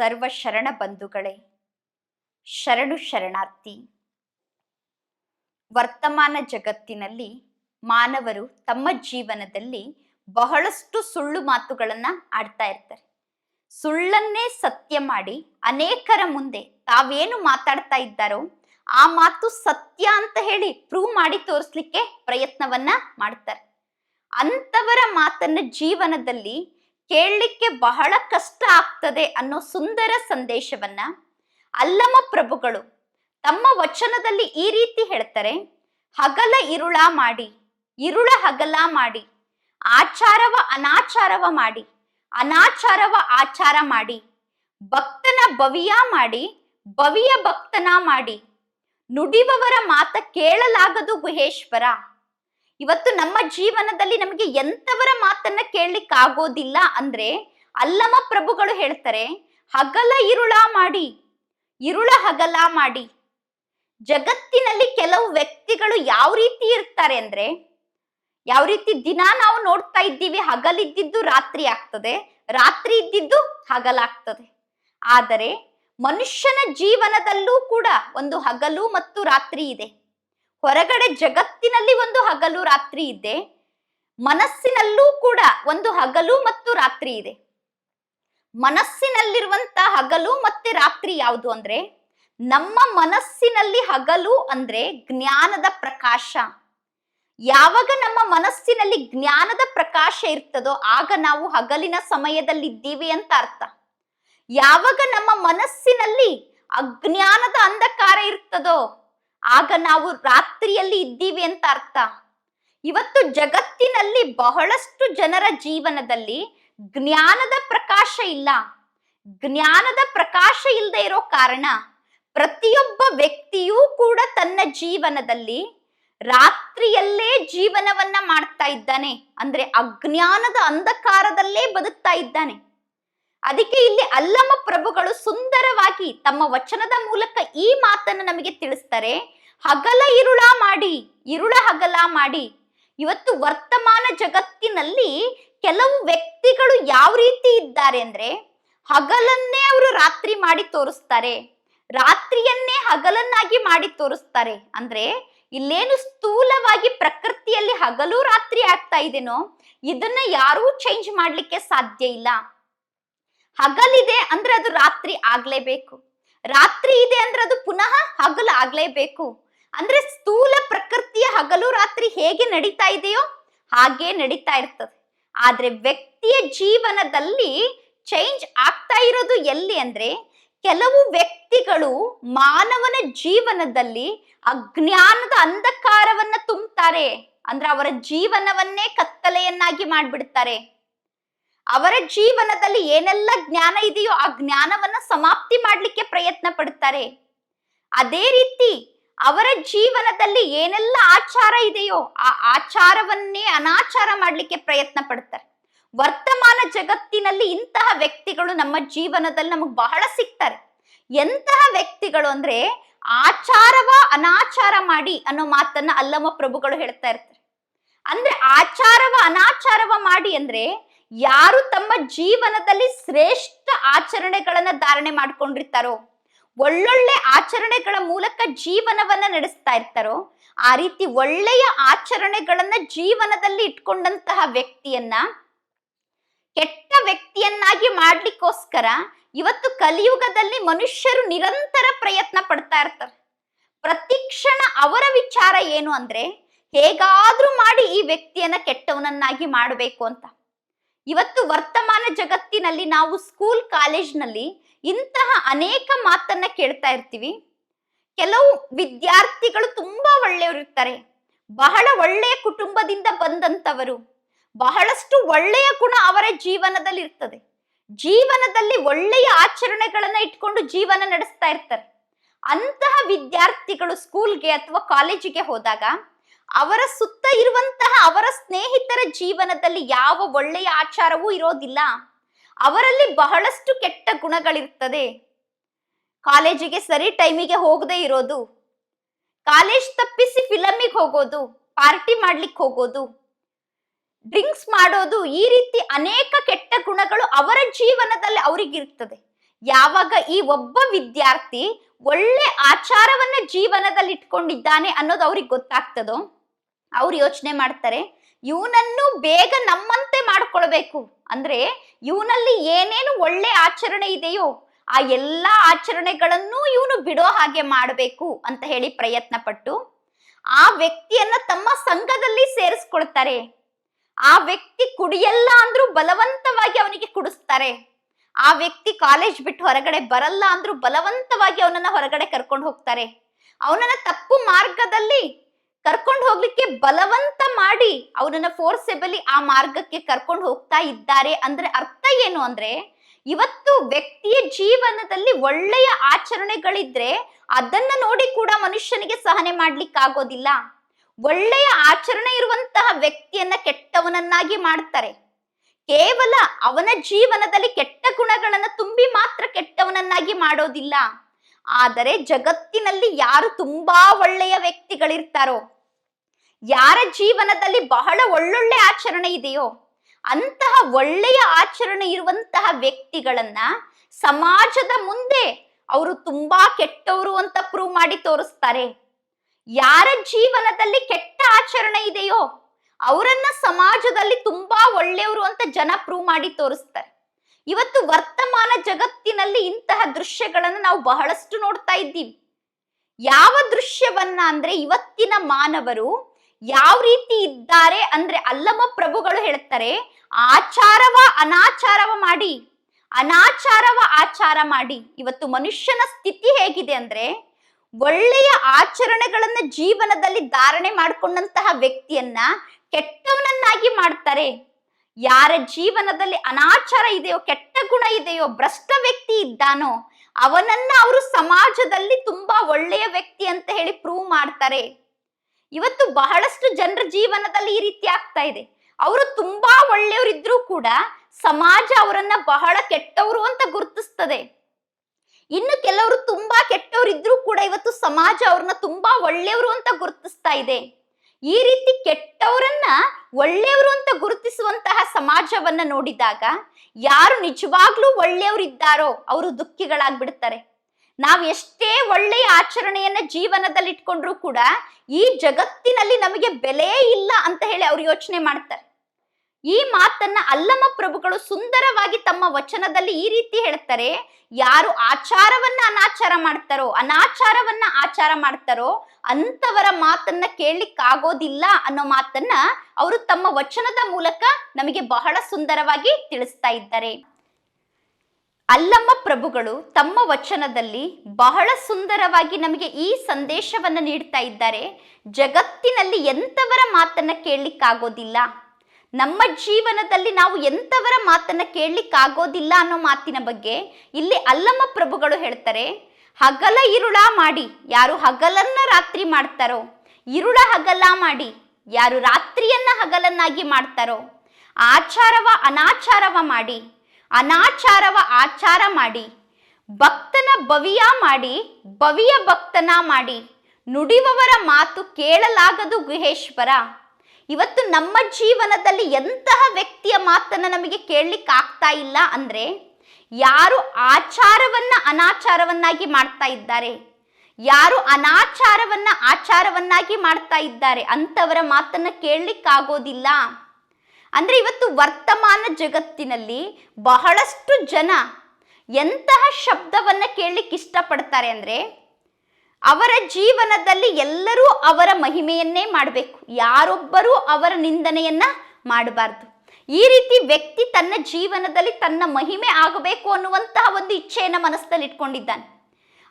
ಸರ್ವ ಶರಣ ಬಂಧುಗಳೇ, ಶರಣು ಶರಣಾರ್ಥಿ. ವರ್ತಮಾನ ಜಗತ್ತಿನಲ್ಲಿ ಮಾನವರು ತಮ್ಮ ಜೀವನದಲ್ಲಿ ಬಹಳಷ್ಟು ಸುಳ್ಳು ಮಾತುಗಳನ್ನ ಆಡ್ತಾ ಇರ್ತಾರೆ. ಸುಳ್ಳನ್ನೇ ಸತ್ಯ ಮಾಡಿ ಅನೇಕರ ಮುಂದೆ ತಾವೇನು ಮಾತಾಡ್ತಾ ಇದ್ದಾರೋ ಆ ಮಾತು ಸತ್ಯ ಅಂತ ಹೇಳಿ ಪ್ರೂವ್ ಮಾಡಿ ತೋರಿಸ್ಲಿಕ್ಕೆ ಪ್ರಯತ್ನವನ್ನ ಮಾಡ್ತಾರೆ. ಅಂತವರ ಮಾತನ್ನ ಜೀವನದಲ್ಲಿ ಕೇಳಲಿಕ್ಕೆ ಬಹಳ ಕಷ್ಟ ಆಗ್ತದೆ ಅನ್ನೋ ಸುಂದರ ಸಂದೇಶವನ್ನ ಅಲ್ಲಮ ಪ್ರಭುಗಳು ತಮ್ಮ ವಚನದಲ್ಲಿ ಈ ರೀತಿ ಹೇಳ್ತಾರೆ, ಹಗಲ ಇರುಳ ಮಾಡಿ, ಇರುಳ ಹಗಲ ಮಾಡಿ, ಆಚಾರವ ಅನಾಚಾರವ ಮಾಡಿ, ಅನಾಚಾರವ ಆಚಾರ ಮಾಡಿ, ಭಕ್ತನ ಬವಿಯ ಮಾಡಿ ಬವಿಯ ಭಕ್ತನ ಮಾಡಿ, ನುಡಿವವರ ಮಾತ ಕೇಳಲಾಗದು ಗುಹೇಶ್ವರ. ಇವತ್ತು ನಮ್ಮ ಜೀವನದಲ್ಲಿ ನಮಗೆ ಎಂತವರ ಮಾತನ್ನ ಕೇಳಲಿಕ್ಕೆ ಆಗೋದಿಲ್ಲ ಅಂದ್ರೆ ಅಲ್ಲಮ ಪ್ರಭುಗಳು ಹೇಳ್ತಾರೆ, ಹಗಲ ಇರುಳ ಮಾಡಿ, ಇರುಳ ಹಗಲ ಮಾಡಿ. ಜಗತ್ತಿನಲ್ಲಿ ಕೆಲವು ವ್ಯಕ್ತಿಗಳು ಯಾವ ರೀತಿ ಇರ್ತಾರೆ ಅಂದ್ರೆ, ಯಾವ ರೀತಿ ದಿನ ನಾವು ನೋಡ್ತಾ ಇದ್ದೀವಿ, ಹಗಲಿದ್ದಿದ್ದು ರಾತ್ರಿ ಆಗ್ತದೆ, ರಾತ್ರಿ ಇದ್ದಿದ್ದು ಹಗಲಾಗ್ತದೆ. ಆದರೆ ಮನುಷ್ಯನ ಜೀವನದಲ್ಲೂ ಕೂಡ ಒಂದು ಹಗಲು ಮತ್ತು ರಾತ್ರಿ ಇದೆ. ಹೊರಗಡೆ ಜಗತ್ತಿನಲ್ಲಿ ಒಂದು ಹಗಲು ರಾತ್ರಿ ಇದೆ. ಮನಸ್ಸಿನಲ್ಲೂ ಕೂಡ ಒಂದು ಹಗಲು ಮತ್ತು ರಾತ್ರಿ ಇದೆ. ಮನಸ್ಸಿನಲ್ಲಿರುವಂತ ಹಗಲು ಮತ್ತೆ ರಾತ್ರಿ ಯಾವುದು ಅಂದ್ರೆ, ನಮ್ಮ ಮನಸ್ಸಿನಲ್ಲಿ ಹಗಲು ಅಂದ್ರೆ ಜ್ಞಾನದ ಪ್ರಕಾಶ. ಯಾವಾಗ ನಮ್ಮ ಮನಸ್ಸಿನಲ್ಲಿ ಜ್ಞಾನದ ಪ್ರಕಾಶ ಇರ್ತದೋ, ಆಗ ನಾವು ಹಗಲಿನ ಸಮಯದಲ್ಲಿದ್ದೀವಿ ಅಂತ ಅರ್ಥ. ಯಾವಾಗ ನಮ್ಮ ಮನಸ್ಸಿನಲ್ಲಿ ಅಜ್ಞಾನದ ಅಂಧಕಾರ ಇರ್ತದೋ ಆಗ ನಾವು ರಾತ್ರಿಯಲ್ಲಿ ಇದ್ದೀವಿ ಅಂತ ಅರ್ಥ. ಇವತ್ತು ಜಗತ್ತಿನಲ್ಲಿ ಬಹಳಷ್ಟು ಜನರ ಜೀವನದಲ್ಲಿ ಜ್ಞಾನದ ಪ್ರಕಾಶ ಇಲ್ಲ. ಜ್ಞಾನದ ಪ್ರಕಾಶ ಇಲ್ಲದೆ ಇರೋ ಕಾರಣ ಪ್ರತಿಯೊಬ್ಬ ವ್ಯಕ್ತಿಯೂ ಕೂಡ ತನ್ನ ಜೀವನದಲ್ಲಿ ರಾತ್ರಿಯಲ್ಲೇ ಜೀವನವನ್ನ ಮಾಡ್ತಾ ಇದ್ದಾನೆ. ಅಂದ್ರೆ ಅಜ್ಞಾನದ ಅಂಧಕಾರದಲ್ಲೇ ಬದುಕ್ತಾ ಇದ್ದಾನೆ. ಅದಕ್ಕೆ ಇಲ್ಲಿ ಅಲ್ಲಮ ಪ್ರಭುಗಳು ಸುಂದರವಾಗಿ ತಮ್ಮ ವಚನದ ಮೂಲಕ ಈ ಮಾತನ್ನು ನಮಗೆ ತಿಳಿಸ್ತಾರೆ. ಹಗಲ ಇರುಳ ಮಾಡಿ, ಇರುಳ ಹಗಲ ಮಾಡಿ. ಇವತ್ತು ವರ್ತಮಾನ ಜಗತ್ತಿನಲ್ಲಿ ಕೆಲವು ವ್ಯಕ್ತಿಗಳು ಯಾವ ರೀತಿ ಇದ್ದಾರೆ ಅಂದ್ರೆ, ಹಗಲನ್ನೇ ಅವರು ರಾತ್ರಿ ಮಾಡಿ ತೋರಿಸ್ತಾರೆ. ರಾತ್ರಿಯನ್ನೇ ಹಗಲನ್ನಾಗಿ ಮಾಡಿ ತೋರಿಸ್ತಾರೆ. ಅಂದ್ರೆ, ಇಲ್ಲೇನು ಸ್ಥೂಲವಾಗಿ ಪ್ರಕೃತಿಯಲ್ಲಿ ಹಗಲು ರಾತ್ರಿ ಆಗ್ತಾ ಇದೇನೋ, ಇದನ್ನ ಯಾರೂ ಚೇಂಜ್ ಮಾಡ್ಲಿಕ್ಕೆ ಸಾಧ್ಯ ಇಲ್ಲ. ಹಗಲಿದೆ ಅಂದ್ರೆ ಅದು ರಾತ್ರಿ ಆಗ್ಲೇಬೇಕು. ರಾತ್ರಿ ಇದೆ ಅಂದ್ರೆ ಅದು ಪುನಃ ಹಗಲು ಆಗ್ಲೇಬೇಕು. ಅಂದ್ರೆ ಸ್ಥೂಲ ಪ್ರಕೃತಿಯ ಹಗಲು ರಾತ್ರಿ ಹೇಗೆ ನಡೀತಾ ಇದೆಯೋ ಹಾಗೆ ನಡೀತಾ ಇರ್ತದೆ. ಆದ್ರೆ ವ್ಯಕ್ತಿಯ ಜೀವನದಲ್ಲಿ ಚೇಂಜ್ ಆಗ್ತಾ ಇರೋದು ಎಲ್ಲಿ ಅಂದ್ರೆ ಕೆಲವು ವ್ಯಕ್ತಿಗಳು ಮಾನವನ ಜೀವನದಲ್ಲಿ ಅಜ್ಞಾನದ ಅಂಧಕಾರವನ್ನ ತುಂಬುತ್ತಾರೆ ಅಂದ್ರೆ ಅವರ ಜೀವನವನ್ನೇ ಕತ್ತಲೆಯನ್ನಾಗಿ ಮಾಡ್ಬಿಡ್ತಾರೆ. ಅವರ ಜೀವನದಲ್ಲಿ ಏನೆಲ್ಲ ಜ್ಞಾನ ಇದೆಯೋ ಆ ಜ್ಞಾನವನ್ನ ಸಮಾಪ್ತಿ ಮಾಡ್ಲಿಕ್ಕೆ ಪ್ರಯತ್ನ ಪಡ್ತಾರೆ. ಅದೇ ರೀತಿ ಅವರ ಜೀವನದಲ್ಲಿ ಏನೆಲ್ಲ ಆಚಾರ ಇದೆಯೋ ಆ ಆಚಾರವನ್ನೇ ಅನಾಚಾರ ಮಾಡಲಿಕ್ಕೆ ಪ್ರಯತ್ನ ಪಡ್ತಾರೆ. ವರ್ತಮಾನ ಜಗತ್ತಿನಲ್ಲಿ ಇಂತಹ ವ್ಯಕ್ತಿಗಳು ನಮ್ಮ ಜೀವನದಲ್ಲಿ ನಮಗೆ ಬಹಳ ಸಿಗ್ತಾರೆ. ಎಂತಹ ವ್ಯಕ್ತಿಗಳು ಅಂದ್ರೆ ಆಚಾರವ ಅನಾಚಾರ ಮಾಡಿ ಅನ್ನೋ ಮಾತನ್ನ ಅಲ್ಲಮ್ಮ ಪ್ರಭುಗಳು ಹೇಳ್ತಾ ಇರ್ತಾರೆ. ಅಂದ್ರೆ ಆಚಾರವ ಅನಾಚಾರವ ಮಾಡಿ ಅಂದ್ರೆ ಯಾರು ತಮ್ಮ ಜೀವನದಲ್ಲಿ ಶ್ರೇಷ್ಠ ಆಚರಣೆಗಳನ್ನ ಧಾರಣೆ ಮಾಡ್ಕೊಂಡಿರ್ತಾರೋ ಒಳ್ಳೊಳ್ಳೆ ಆಚರಣೆಗಳ ಮೂಲಕ ಜೀವನವನ್ನ ನಡೆಸ್ತಾ ಇರ್ತಾರೋ, ಆ ರೀತಿ ಒಳ್ಳೆಯ ಆಚರಣೆಗಳನ್ನ ಜೀವನದಲ್ಲಿ ಇಟ್ಕೊಂಡಂತಹ ವ್ಯಕ್ತಿಯನ್ನ, ಕೆಟ್ಟ ವ್ಯಕ್ತಿಯನ್ನಾಗಿ ಮಾಡ್ಲಿಕ್ಕೋಸ್ಕರ ಇವತ್ತು ಕಲಿಯುಗದಲ್ಲಿ ಮನುಷ್ಯರು ನಿರಂತರ ಪ್ರಯತ್ನ ಪಡ್ತಾ ಇರ್ತಾರೆ. ಪ್ರತಿಕ್ಷಣ ಅವರ ವಿಚಾರ ಏನು ಅಂದ್ರೆ, ಹೇಗಾದ್ರೂ ಮಾಡಿ ಈ ವ್ಯಕ್ತಿಯನ್ನ ಕೆಟ್ಟವನನ್ನಾಗಿ ಮಾಡಬೇಕು ಅಂತ. ಇವತ್ತು ವರ್ತಮಾನ ಜಗತ್ತಿನಲ್ಲಿ ನಾವು ಸ್ಕೂಲ್ ಕಾಲೇಜ್ನಲ್ಲಿ ಇಂತಹ ಅನೇಕ ಮಾತನ್ನ ಕೇಳ್ತಾ ಇರ್ತೀವಿ. ಕೆಲವು ವಿದ್ಯಾರ್ಥಿಗಳು ತುಂಬಾ ಒಳ್ಳೆಯವರಿರ್ತಾರೆ ಬಹಳ ಒಳ್ಳೆಯ ಕುಟುಂಬದಿಂದ ಬಂದಂತವರು ಬಹಳಷ್ಟು ಒಳ್ಳೆಯ ಗುಣ ಅವರ ಜೀವನದಲ್ಲಿ ಇರ್ತದೆ. ಜೀವನದಲ್ಲಿ ಒಳ್ಳೆಯ ಆಚರಣೆಗಳನ್ನ ಇಟ್ಕೊಂಡು ಜೀವನ ನಡೆಸ್ತಾ ಇರ್ತಾರೆ. ಅಂತಹ ವಿದ್ಯಾರ್ಥಿಗಳು ಸ್ಕೂಲ್ಗೆ ಅಥವಾ ಕಾಲೇಜಿಗೆ ಹೋದಾಗ ಅವರ ಸುತ್ತ ಇರುವಂತಹ ಅವರ ಸ್ನೇಹಿತರ ಜೀವನದಲ್ಲಿ ಯಾವ ಒಳ್ಳೆಯ ಆಚಾರವೂ ಇರೋದಿಲ್ಲ. ಅವರಲ್ಲಿ ಬಹಳಷ್ಟು ಕೆಟ್ಟ ಗುಣಗಳಿರ್ತದೆ. ಕಾಲೇಜಿಗೆ ಸರಿ ಟೈಮಿಗೆ ಹೋಗದೆ ಇರೋದು. ಕಾಲೇಜ್ ತಪ್ಪಿಸಿ ಫಿಲಮಿಗೆ ಹೋಗೋದು, ಪಾರ್ಟಿ ಮಾಡ್ಲಿಕ್ಕೆ ಹೋಗೋದು. ಡ್ರಿಂಕ್ಸ್ ಮಾಡೋದು, ಈ ರೀತಿ ಅನೇಕ ಕೆಟ್ಟ ಗುಣಗಳು ಅವರ ಜೀವನದಲ್ಲಿ ಅವರಿಗಿರ್ತದೆ. ಯಾವಾಗ ಈ ಒಬ್ಬ ವಿದ್ಯಾರ್ಥಿ ಒಳ್ಳೆ ಆಚಾರವನ್ನ ಜೀವನದಲ್ಲಿ ಇಟ್ಕೊಂಡಿದ್ದಾನೆ ಅನ್ನೋದು ಅವ್ರಿಗೆ ಗೊತ್ತಾಗ್ತದೋ? ಅವ್ರು ಯೋಚನೆ ಮಾಡ್ತಾರೆ, ಇವನನ್ನು ಬೇಗ ನಮ್ಮಂತೆ ಮಾಡ್ಕೊಳ್ಬೇಕು. ಅಂದ್ರೆ ಇವನಲ್ಲಿ ಏನೇನು ಒಳ್ಳೆ ಆಚರಣೆ ಇದೆಯೋ ಆ ಎಲ್ಲ ಆಚರಣೆಗಳನ್ನು ಇವನು ಬಿಡೋ ಹಾಗೆ ಮಾಡಬೇಕು ಅಂತ ಹೇಳಿ ಪ್ರಯತ್ನ ಪಟ್ಟು ಆ ವ್ಯಕ್ತಿಯನ್ನ ತಮ್ಮ ಸಂಘದಲ್ಲಿ ಸೇರಿಸ್ಕೊಳ್ತಾರೆ. ಆ ವ್ಯಕ್ತಿ ಕುಡಿಯಲ್ಲ ಅಂದ್ರೂ ಬಲವಂತವಾಗಿ ಅವನಿಗೆ ಕುಡಿಸ್ತಾರೆ. ಆ ವ್ಯಕ್ತಿ ಕಾಲೇಜ್ ಬಿಟ್ಟು ಹೊರಗಡೆ ಬರಲ್ಲ ಅಂದ್ರೂ ಬಲವಂತವಾಗಿ ಅವನನ್ನ ಹೊರಗಡೆ ಕರ್ಕೊಂಡು ಹೋಗ್ತಾರೆ. ಅವನನ್ನ ತಪ್ಪು ಮಾರ್ಗದಲ್ಲಿ ಕರ್ಕೊಂಡು ಹೋಗ್ಲಿಕ್ಕೆ ಬಲವಂತ ಮಾಡಿ ಅವನನ್ನ ಫೋರ್ಸೆಬಲಿ ಆ ಮಾರ್ಗಕ್ಕೆ ಕರ್ಕೊಂಡು ಹೋಗ್ತಾ ಇದ್ದಾರೆ ಅಂದ್ರೆ ಅರ್ಥ ಏನು ಅಂದ್ರೆ ಇವತ್ತು ವ್ಯಕ್ತಿಯ ಜೀವನದಲ್ಲಿ ಒಳ್ಳೆಯ ಆಚರಣೆಗಳಿದ್ರೆ ಅದನ್ನ ನೋಡಿ ಕೂಡ ಮನುಷ್ಯನಿಗೆ ಸಹನೆ ಮಾಡ್ಲಿಕ್ಕಾಗೋದಿಲ್ಲ ಒಳ್ಳೆಯ ಆಚರಣೆ ಇರುವಂತಹ ವ್ಯಕ್ತಿಯನ್ನ ಕೆಟ್ಟವನನ್ನಾಗಿ ಮಾಡ್ತಾರೆ. ಕೇವಲ ಅವನ ಜೀವನದಲ್ಲಿ ಕೆಟ್ಟ ಗುಣಗಳನ್ನ ತುಂಬಿ ಮಾತ್ರ ಕೆಟ್ಟವನನ್ನಾಗಿ ಮಾಡೋದಿಲ್ಲ. ಆದರೆ ಜಗತ್ತಿನಲ್ಲಿ ಯಾರು ತುಂಬಾ ಒಳ್ಳೆಯ ವ್ಯಕ್ತಿಗಳಿರ್ತಾರೋ? ಯಾರ ಜೀವನದಲ್ಲಿ ಬಹಳ ಒಳ್ಳೊಳ್ಳೆ ಆಚರಣೆ ಇದೆಯೋ, ಅಂತಹ ಒಳ್ಳೆಯ ಆಚರಣೆ ಇರುವಂತಹ ವ್ಯಕ್ತಿಗಳನ್ನ ಸಮಾಜದ ಮುಂದೆ ಅವರು ತುಂಬಾ ಕೆಟ್ಟವರು ಅಂತ ಪ್ರೂವ್ ಮಾಡಿ ತೋರಿಸ್ತಾರೆ. ಯಾರ ಜೀವನದಲ್ಲಿ ಕೆಟ್ಟ ಆಚರಣೆ ಇದೆಯೋ, ಅವರನ್ನ ಸಮಾಜದಲ್ಲಿ ತುಂಬಾ ಒಳ್ಳೆಯವರು ಅಂತ ಜನ ಪ್ರೂವ್ ಮಾಡಿ ತೋರಿಸ್ತಾರೆ. ಇವತ್ತು ವರ್ತಮಾನ ಜಗತ್ತಿನಲ್ಲಿ ಇಂತಹ ದೃಶ್ಯಗಳನ್ನು ನಾವು ಬಹಳಷ್ಟು ನೋಡ್ತಾ ಇದ್ದೀವಿ. ಯಾವ ದೃಶ್ಯವನ್ನ ಅಂದ್ರೆ ಇವತ್ತಿನ ಮಾನವರು ಯಾವ ರೀತಿ ಇದ್ದಾರೆ ಅಂದ್ರೆ ಅಲ್ಲಮ ಪ್ರಭುಗಳು ಹೇಳ್ತಾರೆ, ಆಚಾರವ ಅನಾಚಾರವ ಮಾಡಿ, ಅನಾಚಾರವ ಆಚಾರ ಮಾಡಿ. ಇವತ್ತು ಮನುಷ್ಯನ ಸ್ಥಿತಿ ಹೇಗಿದೆ ಅಂದ್ರೆ ಒಳ್ಳೆಯ ಆಚರಣೆಗಳನ್ನ ಜೀವನದಲ್ಲಿ ಧಾರಣೆ ಮಾಡಿಕೊಂಡಂತಹ ವ್ಯಕ್ತಿಯನ್ನ ಕೆಟ್ಟವನನ್ನಾಗಿ ಮಾಡ್ತಾರೆ. ಯಾರ ಜೀವನದಲ್ಲಿ ಅನಾಚಾರ ಇದೆಯೋ, ಕೆಟ್ಟ ಗುಣ ಇದೆಯೋ, ಭ್ರಷ್ಟ ವ್ಯಕ್ತಿ ಇದ್ದಾನೋ, ಅವನನ್ನ ಅವರು ಸಮಾಜದಲ್ಲಿ ತುಂಬಾ ಒಳ್ಳೆಯ ವ್ಯಕ್ತಿ ಅಂತ ಹೇಳಿ ಪ್ರೂವ್ ಮಾಡ್ತಾರೆ. ಇವತ್ತು ಬಹಳಷ್ಟು ಜನರ ಜೀವನದಲ್ಲಿ ಈ ರೀತಿ ಆಗ್ತಾ ಇದೆ. ಅವರು ತುಂಬಾ ಒಳ್ಳೆಯವರಿದ್ರೂ ಕೂಡ ಸಮಾಜ ಅವರನ್ನ ಬಹಳ ಕೆಟ್ಟವರು ಅಂತ ಗುರುತಿಸ್ತದೆ. ಇನ್ನು ಕೆಲವರು ತುಂಬಾ ಕೆಟ್ಟವರಿದ್ರೂ ಕೂಡ ಇವತ್ತು ಸಮಾಜ ಅವ್ರನ್ನ ತುಂಬಾ ಒಳ್ಳೆಯವರು ಅಂತ ಗುರುತಿಸ್ತಾ ಇದೆ. ಈ ರೀತಿ ಕೆಟ್ಟವರನ್ನ ಒಳ್ಳೆಯವರು ಅಂತ ಗುರುತಿಸುವಂತಹ ಸಮಾಜವನ್ನ ನೋಡಿದಾಗ ಯಾರು ನಿಜವಾಗ್ಲೂ ಒಳ್ಳೆಯವರಿದ್ದಾರೋ ಅವರು ದುಃಖಿಗಳಾಗ್ಬಿಡ್ತಾರೆ. ನಾವು ಎಷ್ಟೇ ಒಳ್ಳೆಯ ಆಚರಣೆಯನ್ನ ಜೀವನದಲ್ಲಿ ಇಟ್ಕೊಂಡ್ರು ಕೂಡ ಈ ಜಗತ್ತಿನಲ್ಲಿ ನಮಗೆ ಬೆಲೆ ಇಲ್ಲ ಅಂತ ಹೇಳಿ ಅವ್ರು ಯೋಚನೆ ಮಾಡ್ತಾರೆ. ಈ ಮಾತನ್ನ ಅಲ್ಲಮ ಪ್ರಭುಗಳು ಸುಂದರವಾಗಿ ತಮ್ಮ ವಚನದಲ್ಲಿ ಈ ರೀತಿ ಹೇಳ್ತಾರೆ ಯಾರು ಆಚಾರವನ್ನ ಅನಾಚಾರ ಮಾಡ್ತಾರೋ, ಅನಾಚಾರವನ್ನ ಆಚಾರ ಮಾಡ್ತಾರೋ ಅಂತವರ ಮಾತನ್ನ ಕೇಳಲಿಕ್ಕಾಗೋದಿಲ್ಲ ಅನ್ನೋ ಮಾತನ್ನ ಅವರು ತಮ್ಮ ವಚನದ ಮೂಲಕ ನಮಗೆ ಬಹಳ ಸುಂದರವಾಗಿ ತಿಳಿಸ್ತಾ ಇದ್ದಾರೆ. ಅಲ್ಲಮ್ಮ ಪ್ರಭುಗಳು ತಮ್ಮ ವಚನದಲ್ಲಿ ಬಹಳ ಸುಂದರವಾಗಿ ನಮಗೆ ಈ ಸಂದೇಶವನ್ನು ನೀಡ್ತಾ ಇದ್ದಾರೆ, ಜಗತ್ತಿನಲ್ಲಿ ಎಂಥವರ ಮಾತನ್ನ ಕೇಳಲಿಕ್ಕಾಗೋದಿಲ್ಲ. ನಮ್ಮ ಜೀವನದಲ್ಲಿ ನಾವು ಎಂಥವರ ಮಾತನ್ನು ಕೇಳಲಿಕ್ಕಾಗೋದಿಲ್ಲ ಅನ್ನೋ ಮಾತಿನ ಬಗ್ಗೆ ಇಲ್ಲಿ ಅಲ್ಲಮ್ಮ ಪ್ರಭುಗಳು ಹೇಳ್ತಾರೆ, ಹಗಲ ಇರುಳ ಮಾಡಿ ಯಾರು ಹಗಲನ್ನ ರಾತ್ರಿ ಮಾಡ್ತಾರೋ, ಇರುಳ ಹಗಲ ಮಾಡಿ ಯಾರು ರಾತ್ರಿಯನ್ನ ಹಗಲನ್ನಾಗಿ ಮಾಡ್ತಾರೋ, ಆಚಾರವ ಅನಾಚಾರವ ಮಾಡಿ, ಅನಾಚಾರವ ಆಚಾರ ಮಾಡಿ, ಭಕ್ತನ ಬವಿಯ ಮಾಡಿ ಬವಿಯ ಭಕ್ತನ ಮಾಡಿ ನುಡಿವವರ ಮಾತು ಕೇಳಲಾಗದು ಗುಹೇಶ್ವರ. ಇವತ್ತು ನಮ್ಮ ಜೀವನದಲ್ಲಿ ಎಂತಹ ವ್ಯಕ್ತಿಯ ಮಾತನ್ನು ನಮಗೆ ಕೇಳಲಿಕ್ಕೆ ಆಗ್ತಾ ಇಲ್ಲ ಅಂದರೆ ಯಾರು ಆಚಾರವನ್ನು ಅನಾಚಾರವನ್ನಾಗಿ ಮಾಡ್ತಾ ಇದ್ದಾರೆ? ಯಾರು ಅನಾಚಾರವನ್ನ ಆಚಾರವನ್ನಾಗಿ ಮಾಡ್ತಾ ಇದ್ದಾರೆ ಅಂಥವರ ಮಾತನ್ನು ಕೇಳಲಿಕ್ಕಾಗೋದಿಲ್ಲ. ಅಂದರೆ ಇವತ್ತು ವರ್ತಮಾನ ಜಗತ್ತಿನಲ್ಲಿ ಬಹಳಷ್ಟು ಜನ ಎಂತಹ ಶಬ್ದವನ್ನು ಕೇಳಲಿಕ್ಕೆ ಇಷ್ಟಪಡ್ತಾರೆ ಅಂದ್ರೆ ಅವರ ಜೀವನದಲ್ಲಿ ಎಲ್ಲರೂ ಅವರ ಮಹಿಮೆಯನ್ನೇ ಮಾಡಬೇಕು. ಯಾರೊಬ್ಬರೂ ಅವರ ನಿಂದನೆಯನ್ನ ಮಾಡಬಾರ್ದು. ಈ ರೀತಿ ವ್ಯಕ್ತಿ ತನ್ನ ಜೀವನದಲ್ಲಿ ತನ್ನ ಮಹಿಮೆ ಆಗಬೇಕು ಅನ್ನುವಂತಹ ಒಂದು ಇಚ್ಛೆಯನ್ನು ಮನಸ್ಸಲ್ಲಿ ಇಟ್ಕೊಂಡಿದ್ದಾನೆ.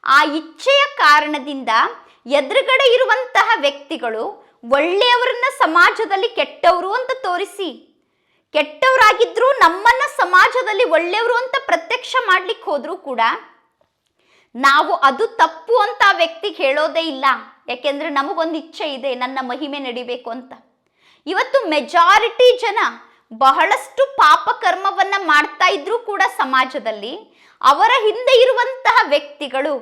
ಆ ಇಚ್ಛೆಯ ಕಾರಣದಿಂದ ಎದುರುಗಡೆ ಇರುವಂತಹ ವ್ಯಕ್ತಿಗಳು ಒಳ್ಳೆಯವರನ್ನ ಸಮಾಜದಲ್ಲಿ ಕೆಟ್ಟವರು ಅಂತ ತೋರಿಸಿ, ಕೆಟ್ಟವರಾಗಿದ್ರು ನಮ್ಮನ್ನ ಸಮಾಜದಲ್ಲಿ ಒಳ್ಳೆಯವರು ಅಂತ ಪ್ರತ್ಯಕ್ಷ ಮಾಡ್ಲಿಕ್ಕೆ ಹೋದ್ರೂ ಕೂಡ ನಾವು ಅದು ತಪ್ಪು ಅಂತ ಆ ವ್ಯಕ್ತಿಗೆ ಹೇಳೋದೇ ಇಲ್ಲ. ಯಾಕೆಂದ್ರೆ ನಮಗೊಂದು ಇಚ್ಛೆ ಇದೆ, ನನ್ನ ಮಹಿಮೆ ನಡಿಬೇಕು ಅಂತ. ಇವತ್ತು ಮೆಜಾರಿಟಿ ಜನ ಬಹಳಷ್ಟು ಪಾಪ ಕರ್ಮವನ್ನ ಮಾಡ್ತಾ ಇದ್ರೂ ಕೂಡ ಸಮಾಜದಲ್ಲಿ ಅವರ ಹಿಂದೆ ಇರುವಂತಹ ವ್ಯಕ್ತಿಗಳು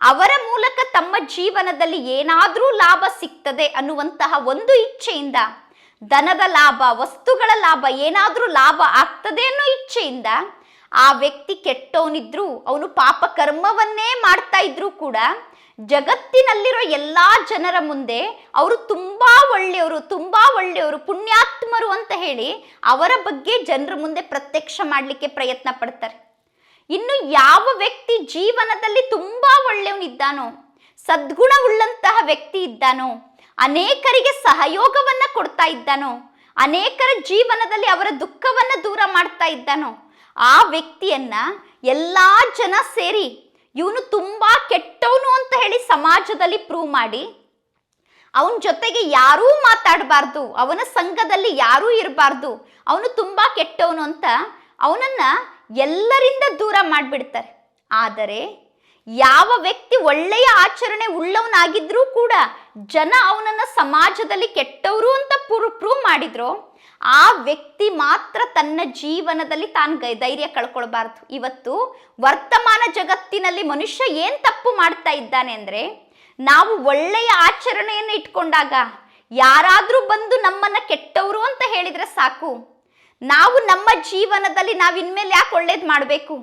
ಅವರ ಮೂಲಕ ತಮ್ಮ ಜೀವನದಲ್ಲಿ ಏನಾದರೂ ಲಾಭ ಸಿಗ್ತದೆ ಅನ್ನುವಂತಹ ಒಂದು ಇಚ್ಛೆಯಿಂದ, ಧನದ ಲಾಭ, ವಸ್ತುಗಳ ಲಾಭ ಏನಾದರೂ ಲಾಭ ಆಗ್ತದೆ ಅನ್ನೋ ಇಚ್ಛೆಯಿಂದ ಆ ವ್ಯಕ್ತಿ ಕೆಟ್ಟವನಿದ್ರು ಅವನು ಪಾಪ ಕರ್ಮವನ್ನೇ ಮಾಡ್ತಾ ಇದ್ರು ಕೂಡ ಜಗತ್ತಿನಲ್ಲಿರೋ ಎಲ್ಲ ಜನರ ಮುಂದೆ ಅವರು ತುಂಬ ಒಳ್ಳೆಯವರು ತುಂಬ ಒಳ್ಳೆಯವರು, ಪುಣ್ಯಾತ್ಮರು ಅಂತ ಹೇಳಿ ಅವರ ಬಗ್ಗೆ ಜನರ ಮುಂದೆ ಪ್ರತ್ಯಕ್ಷ ಮಾಡಲಿಕ್ಕೆ ಪ್ರಯತ್ನ ಪಡ್ತಾರೆ. ಇನ್ನು ಯಾವ ವ್ಯಕ್ತಿ ಜೀವನದಲ್ಲಿ ತುಂಬ ಒಳ್ಳೆಯವನಿದ್ದಾನೋ, ಸದ್ಗುಣವುಳ್ಳಂತಹ ವ್ಯಕ್ತಿ ಇದ್ದಾನೋ, ಅನೇಕರಿಗೆ ಸಹಯೋಗವನ್ನು ಕೊಡ್ತಾ ಇದ್ದಾನೋ, ಅನೇಕರ ಜೀವನದಲ್ಲಿ ಅವರ ದುಃಖವನ್ನು ದೂರ ಮಾಡ್ತಾ ಇದ್ದಾನೋ ಆ ವ್ಯಕ್ತಿಯನ್ನ ಎಲ್ಲ ಜನ ಸೇರಿ ಇವನು ತುಂಬಾ ಕೆಟ್ಟವನು ಅಂತ ಹೇಳಿ ಸಮಾಜದಲ್ಲಿ ಪ್ರೂವ್ ಮಾಡಿ, ಅವನ ಜೊತೆಗೆ ಯಾರೂ ಮಾತಾಡಬಾರ್ದು, ಅವನ ಸಂಘದಲ್ಲಿ ಯಾರೂ ಇರಬಾರ್ದು, ಅವನು ತುಂಬಾ ಕೆಟ್ಟವನು ಅಂತ ಅವನನ್ನ ಎಲ್ಲರಿಂದ ದೂರ ಮಾಡಿಬಿಡ್ತಾರೆ. ಆದರೆ ಯಾವ ವ್ಯಕ್ತಿ ಒಳ್ಳೆಯ ಆಚರಣೆ ಉಳ್ಳವನಾಗಿದ್ರೂ ಕೂಡ ಜನ ಅವನನ್ನ ಸಮಾಜದಲ್ಲಿ ಕೆಟ್ಟವರು ಅಂತ ಪ್ರೂವ್ ಮಾಡಿದ್ರು ಆ ವ್ಯಕ್ತಿ ಮಾತ್ರ ತನ್ನ ಜೀವನದಲ್ಲಿ ತಾನು ಧೈರ್ಯ ಕಳ್ಕೊಳ್ಬಾರ್ದು. ಇವತ್ತು ವರ್ತಮಾನ ಜಗತ್ತಿನಲ್ಲಿ ಮನುಷ್ಯ ಏನ್ ತಪ್ಪು ಮಾಡ್ತಾ ಇದ್ದಾನೆ ಅಂದ್ರೆ, ನಾವು ಒಳ್ಳೆಯ ಆಚರಣೆಯನ್ನು ಇಟ್ಕೊಂಡಾಗ ಯಾರಾದರೂ ಬಂದು ನಮ್ಮನ್ನ ಕೆಟ್ಟವರು ಅಂತ ಹೇಳಿದ್ರೆ ಸಾಕು. ನಾವು ನಮ್ಮ ಜೀವನದಲ್ಲಿ ನಾವು ಇನ್ಮೇಲೆ ಯಾಕೆ ಒಳ್ಳೇದು ಮಾಡಬೇಕು?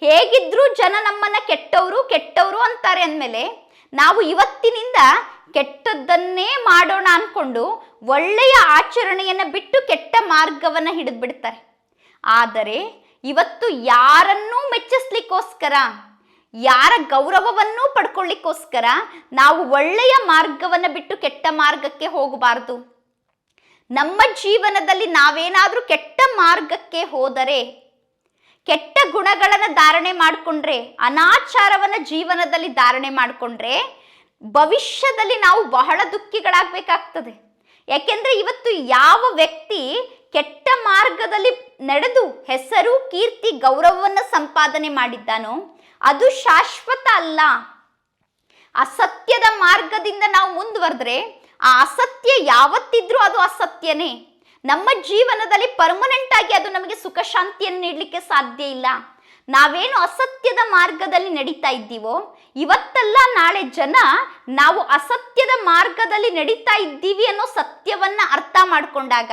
ಹೇಗಿದ್ರೂ ಜನ ನಮ್ಮನ್ನ ಕೆಟ್ಟವರು ಕೆಟ್ಟವರು ಅಂತಾರೆ ಅಂದಮೇಲೆ, ನಾವು ಇವತ್ತಿನಿಂದ ಕೆಟ್ಟದ್ದನ್ನೇ ಮಾಡೋಣ ಅಂದ್ಕೊಂಡು ಒಳ್ಳೆಯ ಆಚರಣೆಯನ್ನು ಬಿಟ್ಟು ಕೆಟ್ಟ ಮಾರ್ಗವನ್ನು ಹಿಡಿದ್ಬಿಡ್ತಾರೆ. ಆದರೆ ಇವತ್ತು ಯಾರನ್ನೂ ಮೆಚ್ಚಿಸ್ಲಿಕ್ಕೋಸ್ಕರ, ಯಾರ ಗೌರವವನ್ನೂ ಪಡ್ಕೊಳ್ಳಿಕ್ಕೋಸ್ಕರ ನಾವು ಒಳ್ಳೆಯ ಮಾರ್ಗವನ್ನು ಬಿಟ್ಟು ಕೆಟ್ಟ ಮಾರ್ಗಕ್ಕೆ ಹೋಗಬಾರದು. ನಮ್ಮ ಜೀವನದಲ್ಲಿ ನಾವೇನಾದರೂ ಕೆಟ್ಟ ಮಾರ್ಗಕ್ಕೆ ಹೋದರೆ, ಕೆಟ್ಟ ಗುಣಗಳನ್ನು ಧಾರಣೆ ಮಾಡಿಕೊಂಡ್ರೆ, ಅನಾಚಾರವನ್ನ ಜೀವನದಲ್ಲಿ ಧಾರಣೆ ಮಾಡಿಕೊಂಡ್ರೆ ಭವಿಷ್ಯದಲ್ಲಿ ನಾವು ಬಹಳ ದುಃಖಿಗಳಾಗಬೇಕಾಗ್ತದೆ. ಯಾಕೆಂದರೆ ಇವತ್ತು ಯಾವ ವ್ಯಕ್ತಿ ಕೆಟ್ಟ ಮಾರ್ಗದಲ್ಲಿ ನಡೆದು ಹೆಸರು, ಕೀರ್ತಿ, ಗೌರವವನ್ನು ಸಂಪಾದನೆ ಮಾಡಿದ್ದಾನೋ, ಅದು ಶಾಶ್ವತ ಅಲ್ಲ. ಅಸತ್ಯದ ಮಾರ್ಗದಿಂದ ನಾವು ಮುಂದುವರೆದ್ರೆ ಆ ಅಸತ್ಯ ಯಾವತ್ತಿದ್ರೂ ಅದು ಅಸತ್ಯನೇ. ನಮ್ಮ ಜೀವನದಲ್ಲಿ ಪರ್ಮನೆಂಟ್ ಆಗಿ ಅದು ನಮಗೆ ಸುಖ ಶಾಂತಿಯನ್ನು ನೀಡಲಿಕ್ಕೆ ಸಾಧ್ಯ ಇಲ್ಲ. ನಾವೇನು ಅಸತ್ಯದ ಮಾರ್ಗದಲ್ಲಿ ನಡೀತಾ ಇದ್ದೀವೋ ಇವತ್ತಲ್ಲ ನಾಳೆ ಜನ ನಾವು ಅಸತ್ಯದ ಮಾರ್ಗದಲ್ಲಿ ನಡೀತಾ ಇದ್ದೀವಿ ಅನ್ನೋ ಸತ್ಯವನ್ನ ಅರ್ಥ ಮಾಡಿಕೊಂಡಾಗ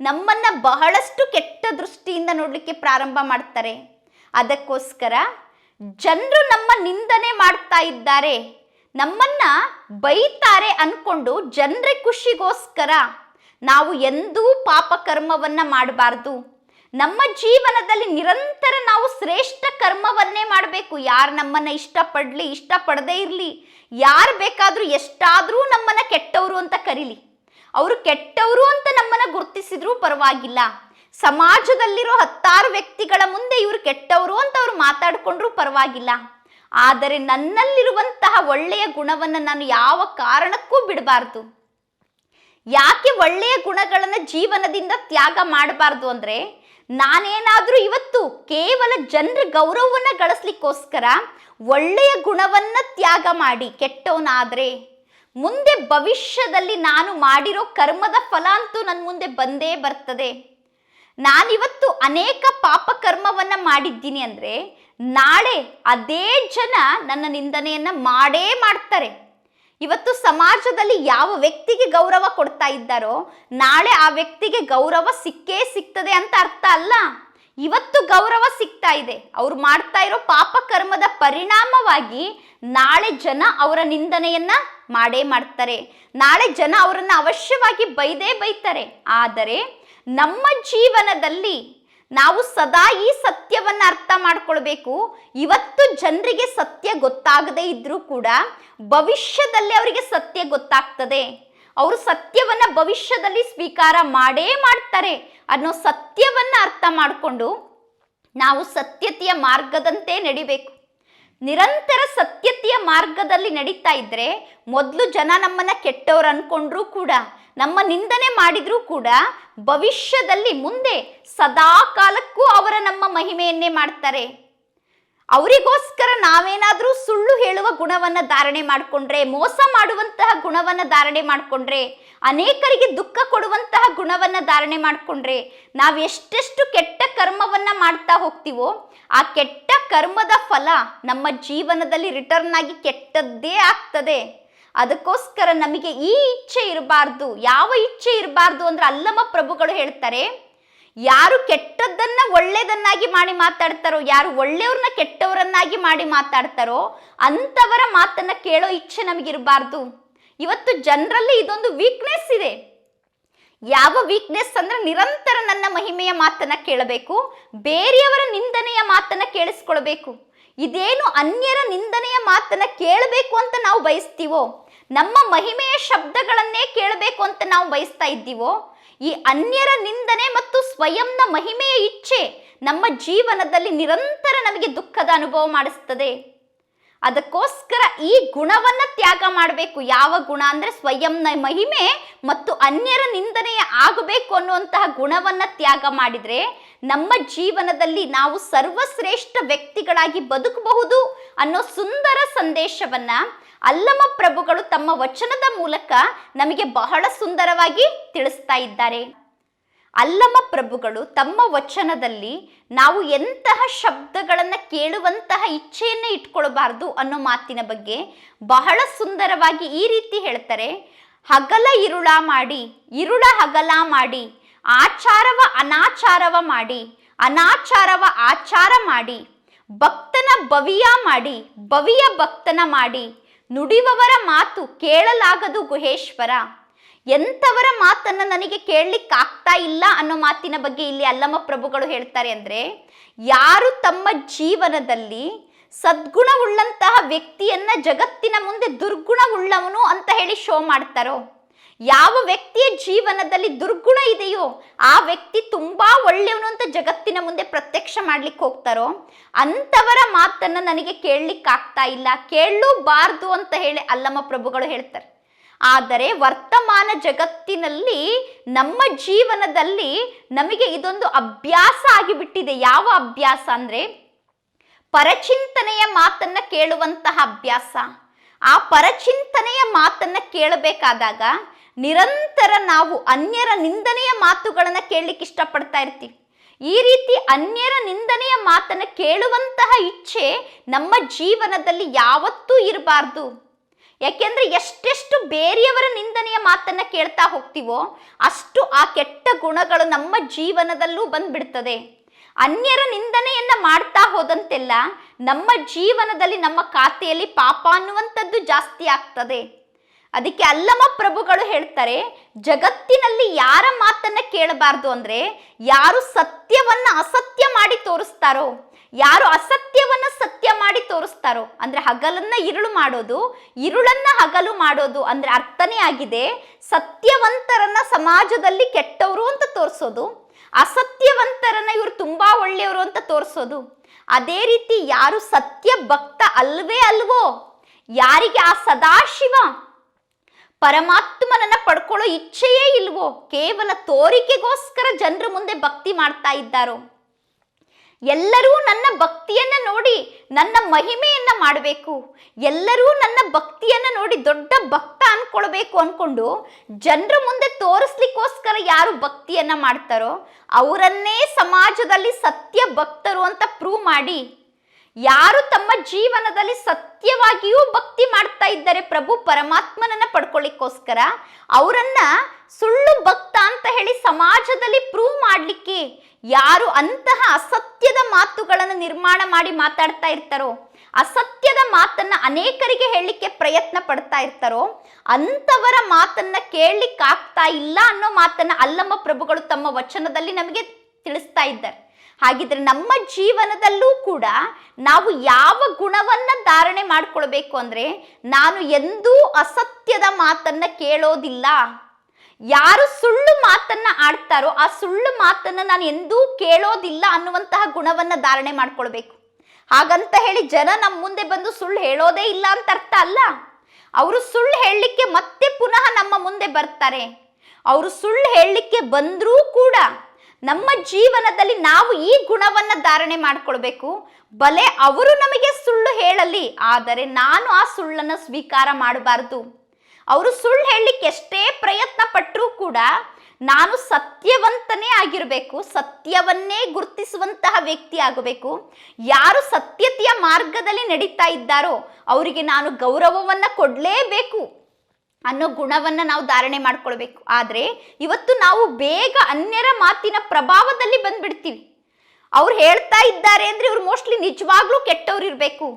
ನಮ್ಮನ್ನ ಬಹಳಷ್ಟು ಕೆಟ್ಟ ದೃಷ್ಟಿಯಿಂದ ನೋಡಲಿಕ್ಕೆ ಪ್ರಾರಂಭ ಮಾಡ್ತಾರೆ. ಅದಕ್ಕೋಸ್ಕರ ಜನರು ನಮ್ಮ ನಿಂದನೆ ಮಾಡ್ತಾ ಇದ್ದಾರೆ. ನಮ್ಮನ್ನ ಬೈತಾರೆ ಅನ್ಕೊಂಡು ಜನರ ಖುಷಿಗೋಸ್ಕರ ನಾವು ಎಂದೂ ಪಾಪ ಕರ್ಮವನ್ನ ಮಾಡಬಾರ್ದು. ನಮ್ಮ ಜೀವನದಲ್ಲಿ ನಿರಂತರ ನಾವು ಶ್ರೇಷ್ಠ ಕರ್ಮವನ್ನೇ ಮಾಡಬೇಕು. ಯಾರು ನಮ್ಮನ್ನ ಇಷ್ಟಪಡಲಿ, ಇಷ್ಟಪಡದೇ ಇರಲಿ, ಯಾರು ಬೇಕಾದರೂ ಎಷ್ಟಾದರೂ ನಮ್ಮನ್ನ ಕೆಟ್ಟವರು ಅಂತ ಕರೀಲಿ. ಅವರು ಕೆಟ್ಟವರು ಅಂತ ನಮ್ಮನ್ನ ಗುರುತಿಸಿದ್ರೂ ಪರವಾಗಿಲ್ಲ. ಸಮಾಜದಲ್ಲಿರೋ ಹತ್ತಾರು ವ್ಯಕ್ತಿಗಳ ಮುಂದೆ ಇವರು ಕೆಟ್ಟವರು ಅಂತ ಅವರು ಮಾತಾಡಿಕೊಂಡ್ರೂ ಪರವಾಗಿಲ್ಲ. ಆದರೆ ನನ್ನಲ್ಲಿರುವಂತಹ ಒಳ್ಳೆಯ ಗುಣವನ್ನು ನಾನು ಯಾವ ಕಾರಣಕ್ಕೂ ಬಿಡಬಾರ್ದು. ಯಾಕೆ ಒಳ್ಳೆಯ ಗುಣಗಳನ್ನು ಜೀವನದಿಂದ ತ್ಯಾಗ ಮಾಡಬಾರ್ದು ಅಂದ್ರೆ ನಾನೇನಾದ್ರೂ ಇವತ್ತು ಕೇವಲ ಜನರ ಗೌರವವನ್ನು ಗಳಿಸ್ಲಿಕ್ಕೋಸ್ಕರ ಒಳ್ಳೆಯ ಗುಣವನ್ನು ತ್ಯಾಗ ಮಾಡಿ ಕೆಟ್ಟವನಾದರೆ ಮುಂದೆ ಭವಿಷ್ಯದಲ್ಲಿ ನಾನು ಮಾಡಿರೋ ಕರ್ಮದ ಫಲ ಅಂತೂ ನನ್ನ ಮುಂದೆ ಬಂದೇ ಬರ್ತದೆ. ನಾನಿವತ್ತು ಅನೇಕ ಪಾಪ ಕರ್ಮವನ್ನು ಮಾಡಿದ್ದೀನಿ ಅಂದರೆ ನಾಳೆ ಅದೇ ಜನ ನನ್ನ ನಿಂದನೆಯನ್ನು ಮಾಡೇ ಮಾಡ್ತಾರೆ. ಇವತ್ತು ಸಮಾಜದಲ್ಲಿ ಯಾವ ವ್ಯಕ್ತಿಗೆ ಗೌರವ ಕೊಡ್ತಾ ಇದ್ದಾರೋ, ನಾಳೆ ಆ ವ್ಯಕ್ತಿಗೆ ಗೌರವ ಸಿಕ್ಕೇ ಸಿಗ್ತದೆ ಅಂತ ಅರ್ಥ ಅಲ್ಲ. ಇವತ್ತು ಗೌರವ ಸಿಗ್ತಾ ಇದೆ. ಅವ್ರು ಮಾಡ್ತಾ ಇರೋ ಪಾಪ ಕರ್ಮದ ಪರಿಣಾಮವಾಗಿ ನಾಳೆ ಜನ ಅವರ ನಿಂದನೆಯನ್ನ ಮಾಡೇ ಮಾಡ್ತಾರೆ. ನಾಳೆ ಜನ ಅವರನ್ನ ಅವಶ್ಯವಾಗಿ ಬೈದೇ ಬೈತಾರೆ. ಆದರೆ ನಮ್ಮ ಜೀವನದಲ್ಲಿ ನಾವು ಸದಾ ಈ ಸತ್ಯವನ್ನು ಅರ್ಥ ಮಾಡ್ಕೊಳ್ಬೇಕು. ಇವತ್ತು ಜನರಿಗೆ ಸತ್ಯ ಗೊತ್ತಾಗದೇ ಇದ್ರೂ ಕೂಡ ಭವಿಷ್ಯದಲ್ಲಿ ಅವರಿಗೆ ಸತ್ಯ ಗೊತ್ತಾಗ್ತದೆ. ಅವರು ಸತ್ಯವನ್ನ ಭವಿಷ್ಯದಲ್ಲಿ ಸ್ವೀಕಾರ ಮಾಡೇ ಮಾಡ್ತಾರೆ ಅನ್ನೋ ಸತ್ಯವನ್ನ ಅರ್ಥ ಮಾಡಿಕೊಂಡು ನಾವು ಸತ್ಯತೆಯ ಮಾರ್ಗದಂತೆ ನಡಿಬೇಕು. ನಿರಂತರ ಸತ್ಯತೆಯ ಮಾರ್ಗದಲ್ಲಿ ನಡೀತಾ ಇದ್ರೆ ಮೊದಲು ಜನ ನಮ್ಮನ್ನ ಕೆಟ್ಟವ್ರು ಅನ್ಕೊಂಡ್ರು ಕೂಡ ನಮ್ಮ ನಿಂದನೆ ಮಾಡಿದ್ರೂ ಕೂಡ ಭವಿಷ್ಯದಲ್ಲಿ ಮುಂದೆ ಸದಾ ಕಾಲಕ್ಕೂ ಅವರ ನಮ್ಮ ಮಹಿಮೆಯನ್ನೇ ಮಾಡ್ತಾರೆ. ಅವರಿಗೋಸ್ಕರ ನಾವೇನಾದರೂ ಸುಳ್ಳು ಹೇಳುವ ಗುಣವನ್ನು ಧಾರಣೆ ಮಾಡಿಕೊಂಡ್ರೆ, ಮೋಸ ಮಾಡುವಂತಹ ಗುಣವನ್ನು ಧಾರಣೆ ಮಾಡಿಕೊಂಡ್ರೆ, ಅನೇಕರಿಗೆ ದುಃಖ ಕೊಡುವಂತಹ ಗುಣವನ್ನು ಧಾರಣೆ ಮಾಡಿಕೊಂಡ್ರೆ, ನಾವು ಎಷ್ಟೆಷ್ಟು ಕೆಟ್ಟ ಕರ್ಮವನ್ನು ಮಾಡ್ತಾ ಹೋಗ್ತೀವೋ, ಆ ಕೆಟ್ಟ ಕರ್ಮದ ಫಲ ನಮ್ಮ ಜೀವನದಲ್ಲಿ ರಿಟರ್ನ್ ಆಗಿ ಕೆಟ್ಟದ್ದೇ ಆಗ್ತದೆ. ಅದಕ್ಕೋಸ್ಕರ ನಮಗೆ ಈ ಇಚ್ಛೆ ಇರಬಾರ್ದು. ಯಾವ ಇಚ್ಛೆ ಇರಬಾರ್ದು ಅಂದ್ರೆ ಅಲ್ಲಮ್ಮ ಪ್ರಭುಗಳು ಹೇಳ್ತಾರೆ, ಯಾರು ಕೆಟ್ಟದ್ದನ್ನ ಒಳ್ಳೆಯದನ್ನಾಗಿ ಮಾಡಿ ಮಾತಾಡ್ತಾರೋ, ಯಾರು ಒಳ್ಳೆಯವ್ರನ್ನ ಕೆಟ್ಟವರನ್ನಾಗಿ ಮಾಡಿ ಮಾತಾಡ್ತಾರೋ, ಅಂಥವರ ಮಾತನ್ನ ಕೇಳೋ ಇಚ್ಛೆ ನಮಗಿರಬಾರ್ದು ಇವತ್ತು ಜನರಲ್ಲಿ ಇದೊಂದು ವೀಕ್ನೆಸ್ ಇದೆ. ಯಾವ ವೀಕ್ನೆಸ್ ಅಂದ್ರೆ ನಿರಂತರ ನನ್ನ ಮಹಿಮೆಯ ಮಾತನ್ನ ಕೇಳಬೇಕು, ಬೇರೆಯವರ ನಿಂದನೆಯ ಮಾತನ್ನ ಕೇಳಿಸ್ಕೊಳ್ಬೇಕು. ಇದೇನು ಅನ್ಯರ ನಿಂದನೆಯ ಮಾತನ್ನ ಕೇಳಬೇಕು ಅಂತ ನಾವು ಬಯಸ್ತೀವೋ ನಮ್ಮ ಮಹಿಮೆಯ ಶಬ್ದಗಳನ್ನೇ ಕೇಳಬೇಕು ಅಂತ ನಾವು ಬಯಸ್ತಾ ಇದ್ದೀವೋ? ಈ ಅನ್ಯರ ನಿಂದನೆ ಮತ್ತು ಸ್ವಯಂನ ಮಹಿಮೆಯ ಇಚ್ಛೆ ನಮ್ಮ ಜೀವನದಲ್ಲಿ ನಿರಂತರ ನಮಗೆ ದುಃಖದ ಅನುಭವ ಮಾಡಿಸ್ತದೆ. ಅದಕ್ಕೋಸ್ಕರ ಈ ಗುಣವನ್ನ ತ್ಯಾಗ ಮಾಡಬೇಕು. ಯಾವ ಗುಣ ಅಂದ್ರೆ ಸ್ವಯಂನ ಮಹಿಮೆ ಮತ್ತು ಅನ್ಯರ ನಿಂದನೆಯ ಆಗಬೇಕು ಅನ್ನುವಂತಹ ಗುಣವನ್ನ ತ್ಯಾಗ ಮಾಡಿದ್ರೆ ನಮ್ಮ ಜೀವನದಲ್ಲಿ ನಾವು ಸರ್ವಶ್ರೇಷ್ಠ ವ್ಯಕ್ತಿಗಳಾಗಿ ಬದುಕಬಹುದು ಅನ್ನೋ ಸುಂದರ ಸಂದೇಶವನ್ನ ಅಲ್ಲಮ ಪ್ರಭುಗಳು ತಮ್ಮ ವಚನದ ಮೂಲಕ ನಮಗೆ ಬಹಳ ಸುಂದರವಾಗಿ ತಿಳಿಸ್ತಾ ಇದ್ದಾರೆ. ಅಲ್ಲಮ ಪ್ರಭುಗಳು ತಮ್ಮ ವಚನದಲ್ಲಿ ನಾವು ಎಂತಹ ಶಬ್ದಗಳನ್ನು ಕೇಳುವಂತಹ ಇಚ್ಛೆಯನ್ನೇ ಇಟ್ಕೊಳ್ಬಾರ್ದು ಅನ್ನೋ ಮಾತಿನ ಬಗ್ಗೆ ಬಹಳ ಸುಂದರವಾಗಿ ಈ ರೀತಿ ಹೇಳ್ತಾರೆ. ಹಗಲ ಇರುಳ ಮಾಡಿ, ಇರುಳ ಹಗಲ ಮಾಡಿ, ಆಚಾರವ ಅನಾಚಾರವ ಮಾಡಿ, ಅನಾಚಾರವ ಆಚಾರ ಮಾಡಿ, ಭಕ್ತನ ಬವಿಯ ಮಾಡಿ ಬವಿಯ ಭಕ್ತನ ಮಾಡಿ ನುಡಿಯುವವರ ಮಾತು ಕೇಳಲಾಗದು ಗುಹೇಶ್ವರ. ಎಂಥವರ ಮಾತನ್ನು ನನಗೆ ಕೇಳಲಿಕ್ಕಾಗ್ತಾ ಇಲ್ಲ ಅನ್ನೋ ಮಾತಿನ ಬಗ್ಗೆ ಇಲ್ಲಿ ಅಲ್ಲಮ್ಮ ಪ್ರಭುಗಳು ಹೇಳ್ತಾರೆ ಅಂದರೆ, ಯಾರು ತಮ್ಮ ಜೀವನದಲ್ಲಿ ಸದ್ಗುಣವುಳ್ಳಂತಹ ವ್ಯಕ್ತಿಯನ್ನ ಜಗತ್ತಿನ ಮುಂದೆ ದುರ್ಗುಣವುಳ್ಳವನು ಅಂತ ಹೇಳಿ ಶೋ ಮಾಡ್ತಾರೋ? ಯಾವ ವ್ಯಕ್ತಿಯ ಜೀವನದಲ್ಲಿ ದುರ್ಗುಣ ಇದೆಯೋ ಆ ವ್ಯಕ್ತಿ ತುಂಬಾ ಒಳ್ಳೆಯವನು ಅಂತ ಜಗತ್ತಿನ ಮುಂದೆ ಪ್ರತ್ಯಕ್ಷ ಮಾಡ್ಲಿಕ್ಕೆ ಹೋಗ್ತಾರೋ ಅಂಥವರ ಮಾತನ್ನ ನನಗೆ ಕೇಳಲಿಕ್ಕಾಗ್ತಾ ಇಲ್ಲ. ಕೇಳಲೂಬಾರ್ದು ಅಂತ ಹೇಳಿ ಅಲ್ಲಮ್ಮ ಪ್ರಭುಗಳು ಹೇಳ್ತಾರೆ. ಆದರೆ ವರ್ತಮಾನ ಜಗತ್ತಿನಲ್ಲಿ, ನಮ್ಮ ಜೀವನದಲ್ಲಿ ನಮಗೆ ಇದೊಂದು ಅಭ್ಯಾಸ ಆಗಿಬಿಟ್ಟಿದೆ. ಯಾವ ಅಭ್ಯಾಸ ಅಂದ್ರೆ, ಪರಚಿಂತನೆಯ ಮಾತನ್ನ ಕೇಳುವಂತಹ ಅಭ್ಯಾಸ. ಆ ಪರಚಿಂತನೆಯ ಮಾತನ್ನ ಕೇಳಬೇಕಾದಾಗ ನಿರಂತರ ನಾವು ಅನ್ಯರ ನಿಂದನೆಯ ಮಾತುಗಳನ್ನು ಕೇಳಲಿಕ್ಕೆ ಇಷ್ಟಪಡ್ತಾ ಇರ್ತೀವಿ. ಈ ರೀತಿ ಅನ್ಯರ ನಿಂದನೆಯ ಮಾತನ್ನು ಕೇಳುವಂತಹ ಇಚ್ಛೆ ನಮ್ಮ ಜೀವನದಲ್ಲಿ ಯಾವತ್ತೂ ಇರಬಾರ್ದು. ಯಾಕೆಂದರೆ ಎಷ್ಟೆಷ್ಟು ಬೇರೆಯವರ ನಿಂದನೆಯ ಮಾತನ್ನು ಕೇಳ್ತಾ ಹೋಗ್ತೀವೋ ಅಷ್ಟು ಆ ಕೆಟ್ಟ ಗುಣಗಳು ನಮ್ಮ ಜೀವನದಲ್ಲೂ ಬಂದ್ಬಿಡ್ತದೆ. ಅನ್ಯರ ನಿಂದನೆಯನ್ನು ಮಾಡ್ತಾ ಹೋದಂತೆಲ್ಲ ನಮ್ಮ ಜೀವನದಲ್ಲಿ ನಮ್ಮ ಖಾತೆಯಲ್ಲಿ ಪಾಪ ಅನ್ನುವಂಥದ್ದು ಜಾಸ್ತಿ ಆಗ್ತದೆ. ಅದಕ್ಕೆ ಅಲ್ಲಮ ಪ್ರಭುಗಳು ಹೇಳ್ತಾರೆ, ಜಗತ್ತಿನಲ್ಲಿ ಯಾರ ಮಾತನ್ನ ಕೇಳಬಾರ್ದು ಅಂದ್ರೆ ಯಾರು ಸತ್ಯವನ್ನ ಅಸತ್ಯ ಮಾಡಿ ತೋರಿಸ್ತಾರೋ, ಯಾರು ಅಸತ್ಯವನ್ನ ಸತ್ಯ ಮಾಡಿ ತೋರಿಸ್ತಾರೋ, ಅಂದ್ರೆ ಹಗಲನ್ನ ಇರುಳು ಮಾಡೋದು, ಇರುಳನ್ನ ಹಗಲು ಮಾಡೋದು ಅಂದ್ರೆ ಅರ್ಥನೇ ಆಗಿದೆ, ಸತ್ಯವಂತರನ್ನ ಸಮಾಜದಲ್ಲಿ ಕೆಟ್ಟವರು ಅಂತ ತೋರಿಸೋದು, ಅಸತ್ಯವಂತರನ್ನ ಇವರು ತುಂಬಾ ಒಳ್ಳೆಯವರು ಅಂತ ತೋರಿಸೋದು. ಅದೇ ರೀತಿ ಯಾರು ಸತ್ಯ ಭಕ್ತ ಅಲ್ವೇ ಅಲ್ವೋ, ಯಾರಿಗೆ ಆ ಸದಾಶಿವ ಪರಮಾತ್ಮನನ್ನ ಪಡ್ಕೊಳ್ಳೋ ಇಚ್ಛೆಯೇ ಇಲ್ವೋ? ಕೇವಲ ತೋರಿಕೆಗೋಸ್ಕರ ಜನರ ಮುಂದೆ ಭಕ್ತಿ ಮಾಡ್ತಾ ಇದ್ದಾರೋ? ಎಲ್ಲರೂ ನನ್ನ ಭಕ್ತಿಯನ್ನ ನೋಡಿ ನನ್ನ ಮಹಿಮೆಯನ್ನ ಮಾಡಬೇಕು. ಎಲ್ಲರೂ ನನ್ನ ಭಕ್ತಿಯನ್ನ ನೋಡಿ ದೊಡ್ಡ ಭಕ್ತ ಅನ್ಕೊಳ್ಬೇಕು ಅನ್ಕೊಂಡು ಜನರ ಮುಂದೆ ತೋರಿಸ್ಲಿಕ್ಕೋಸ್ಕರ ಯಾರು ಭಕ್ತಿಯನ್ನ ಮಾಡ್ತಾರೋ, ಅವರನ್ನೇ ಸಮಾಜದಲ್ಲಿ ಸತ್ಯ ಭಕ್ತರು ಅಂತ ಪ್ರೂವ್ ಮಾಡಿ ಯಾರು ತಮ್ಮ ಜೀವನದಲ್ಲಿ ಸತ್ಯವಾಗಿಯೂ ಭಕ್ತಿ ಮಾಡ್ತಾ ಇದ್ದಾರೆ ಪ್ರಭು ಪರಮಾತ್ಮನನ್ನ ಪಡ್ಕೊಳ್ಳಿಕ್ಕೋಸ್ಕರ ಅವರನ್ನ ಸುಳ್ಳು ಭಕ್ತ ಅಂತ ಹೇಳಿ ಸಮಾಜದಲ್ಲಿ ಪ್ರೂವ್ ಮಾಡಲಿಕ್ಕೆ ಯಾರು ಅಂತಹ ಅಸತ್ಯದ ಮಾತುಗಳನ್ನು ನಿರ್ಮಾಣ ಮಾಡಿ ಮಾತಾಡ್ತಾ ಇರ್ತಾರೋ, ಅಸತ್ಯದ ಮಾತನ್ನ ಅನೇಕರಿಗೆ ಹೇಳಲಿಕ್ಕೆ ಪ್ರಯತ್ನ ಪಡ್ತಾ ಇರ್ತಾರೋ, ಅಂಥವರ ಮಾತನ್ನ ಕೇಳಲಿಕ್ಕಾಗ್ತಾ ಇಲ್ಲ ಅನ್ನೋ ಮಾತನ್ನ ಅಲ್ಲಮ್ಮ ಪ್ರಭುಗಳು ತಮ್ಮ ವಚನದಲ್ಲಿ ನಮಗೆ ತಿಳಿಸ್ತಾ ಇದ್ದಾರೆ. ಹಾಗಿದ್ರೆ ನಮ್ಮ ಜೀವನದಲ್ಲೂ ಕೂಡ ನಾವು ಯಾವ ಗುಣವನ್ನ ಧಾರಣೆ ಮಾಡ್ಕೊಳ್ಬೇಕು ಅಂದ್ರೆ ನಾನು ಎಂದೂ ಅಸತ್ಯದ ಮಾತನ್ನ ಕೇಳೋದಿಲ್ಲ. ಯಾರು ಸುಳ್ಳು ಮಾತನ್ನ ಆಡ್ತಾರೋ ಆ ಸುಳ್ಳು ಮಾತನ್ನ ನಾನು ಎಂದೂ ಕೇಳೋದಿಲ್ಲ ಅನ್ನುವಂತಹ ಗುಣವನ್ನ ಧಾರಣೆ ಮಾಡ್ಕೊಳ್ಬೇಕು. ಹಾಗಂತ ಹೇಳಿ ಜನ ನಮ್ಮ ಮುಂದೆ ಬಂದು ಸುಳ್ಳು ಹೇಳೋದೇ ಇಲ್ಲ ಅಂತ ಅರ್ಥ ಅಲ್ಲ? ಅವರು ಸುಳ್ಳು ಹೇಳಲಿಕ್ಕೆ ಮತ್ತೆ ಪುನಃ ನಮ್ಮ ಮುಂದೆ ಬರ್ತಾರೆ. ಅವರು ಸುಳ್ಳು ಹೇಳಲಿಕ್ಕೆ ಬಂದರೂ ಕೂಡ ನಮ್ಮ ಜೀವನದಲ್ಲಿ ನಾವು ಈ ಗುಣವನ್ನ ಧಾರಣೆ ಮಾಡಿಕೊಳ್ಬೇಕು. ಬಲೆ ಅವರು ನಮಗೆ ಸುಳ್ಳು ಹೇಳಲಿ, ಆದರೆ ನಾನು ಆ ಸುಳ್ಳನ್ನು ಸ್ವೀಕಾರ ಮಾಡಬಾರದು. ಅವರು ಸುಳ್ಳು ಹೇಳಲಿಕ್ಕೆ ಎಷ್ಟೇ ಪ್ರಯತ್ನ ಪಟ್ಟರೂ ಕೂಡ ನಾನು ಸತ್ಯವಂತನೇ ಆಗಿರಬೇಕು, ಸತ್ಯವನ್ನೇ ಗುರುತಿಸುವಂತಹ ವ್ಯಕ್ತಿ ಆಗಬೇಕು. ಯಾರು ಸತ್ಯತೆಯ ಮಾರ್ಗದಲ್ಲಿ ನಡೀತಾ ಇದ್ದಾರೋ, ಅವರಿಗೆ ನಾನು ಗೌರವವನ್ನು ಕೊಡಲೇಬೇಕು. ಅನ್ನೋ ಗುಣವನ್ನ ನಾವು ಧಾರಣೆ ಮಾಡ್ಕೊಳ್ಬೇಕು. ಆದರೆ ಇವತ್ತು ನಾವು ಬೇಗ ಅನ್ಯರ ಮಾತಿನ ಪ್ರಭಾವದಲ್ಲಿ ಬಂದ್ಬಿಡ್ತೀವಿ. ಅವ್ರು ಹೇಳ್ತಾ ಇದ್ದಾರೆ ಅಂದ್ರೆ ಇವ್ರು ಮೋಸ್ಟ್ಲಿ ನಿಜವಾಗ್ಲೂ ಕೆಟ್ಟವ್ರು ಇರಬೇಕು.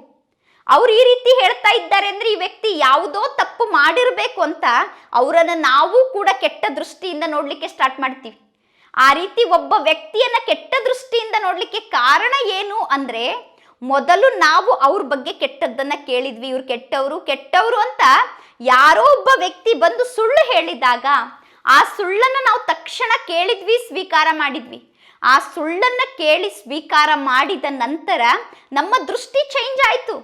ಅವ್ರು ಈ ರೀತಿ ಹೇಳ್ತಾ ಇದ್ದಾರೆ ಅಂದ್ರೆ ಈ ವ್ಯಕ್ತಿ ಯಾವುದೋ ತಪ್ಪು ಮಾಡಿರ್ಬೇಕು ಅಂತ ಅವರನ್ನು ನಾವು ಕೂಡ ಕೆಟ್ಟ ದೃಷ್ಟಿಯಿಂದ ನೋಡಲಿಕ್ಕೆ ಸ್ಟಾರ್ಟ್ ಮಾಡ್ತೀವಿ. ಆ ರೀತಿ ಒಬ್ಬ ವ್ಯಕ್ತಿಯನ್ನ ಕೆಟ್ಟ ದೃಷ್ಟಿಯಿಂದ ನೋಡಲಿಕ್ಕೆ ಕಾರಣ ಏನು ಅಂದ್ರೆ ಮೊದಲು ನಾವು ಅವ್ರ ಬಗ್ಗೆ ಕೆಟ್ಟದ್ದನ್ನು ಕೇಳಿದ್ವಿ. ಇವ್ರು ಕೆಟ್ಟವರು ಕೆಟ್ಟವರು ಅಂತ ಯಾರೋ ಒಬ್ಬ ವ್ಯಕ್ತಿ ಬಂದು ಸುಳ್ಳು ಹೇಳಿದಾಗ, ಆ ಸುಳ್ಳನ್ನು ನಾವು ತಕ್ಷಣ ಕೇಳಿದ್ವಿ, ಸ್ವೀಕಾರ ಮಾಡಿದ್ವಿ. ಆ ಸುಳ್ಳನ್ನು ಕೇಳಿ ಸ್ವೀಕಾರ ಮಾಡಿದ ನಂತರ ನಮ್ಮ ದೃಷ್ಟಿ ಚೇಂಜ್ ಆಯಿತು.